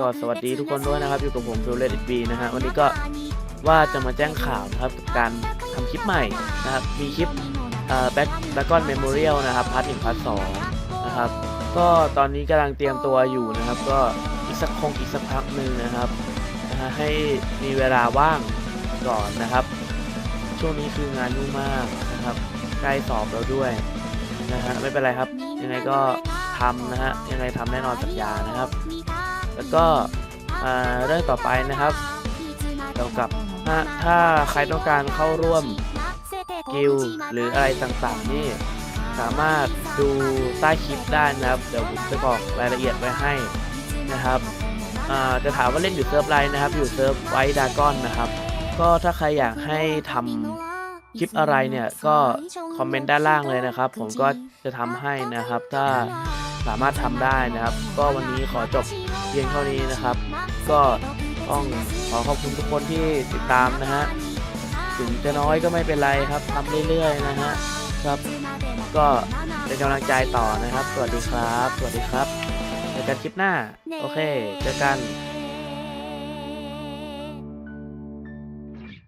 ก็สวัสดีทุกคนด้วยนะครับ อยู่กับผมฟิลเลตบีนะฮะวันนี้ก็ว่าจะมาแจ้งข่าวนะครับกับการทำคลิปใหม่นะครับ มีคลิปแบ็คแบ็กกอนเมมโมเรียลนะครับพาร์ทหนึ่งพาร์ทสองนะครับ ก็ตอนนี้กำลังเตรียมตัวอยู่นะครับ ก็อีกสักคงอีกสักพักหนึ่งนะครับนะฮะให้มีเวลาว่างก่อนนะครับ ช่วงนี้คืองานยุ่งมากนะครับใกล้สอบแล้วด้วยนะฮะไม่เป็นไรครับ ยังไงก็ทำนะฮะยังไงทำแน่นอนสัญญานะครับ แล้วก็เรื่องต่อไปนะครับเกี่ยวกับถ้าถ้าใครต้องการเข้าร่วมกิลหรืออะไรต่างๆนี่สามารถดูใต้คลิปได้นะครับ เดี๋ยวผมจะบอกรายละเอียดไว้ให้นะครับจะถามว่าเล่นอยู่เซิร์ฟไรนะครับ อยู่เซิร์ฟไวดากอนนะครับ ก็ถ้าใครอยากให้ทำคลิปอะไรเนี่ย ก็คอมเมนต์ด้านล่างเลยนะครับ ผมก็จะทำให้นะครับ ถ้า สามารถทำได้นะครับ ก็วันนี้ขอจบเพียงเท่านี้นะครับ ก็ต้องขอขอบคุณทุกคนที่ติดตามนะฮะถึงจะน้อยก็ไม่เป็นไรครับทำเรื่อยๆนะฮะครับก็เป็นกำลังใจต่อนะครับ สวัสดีครับ สวัสดีครับเจอกันคลิปหน้า โอเค เจอกัน「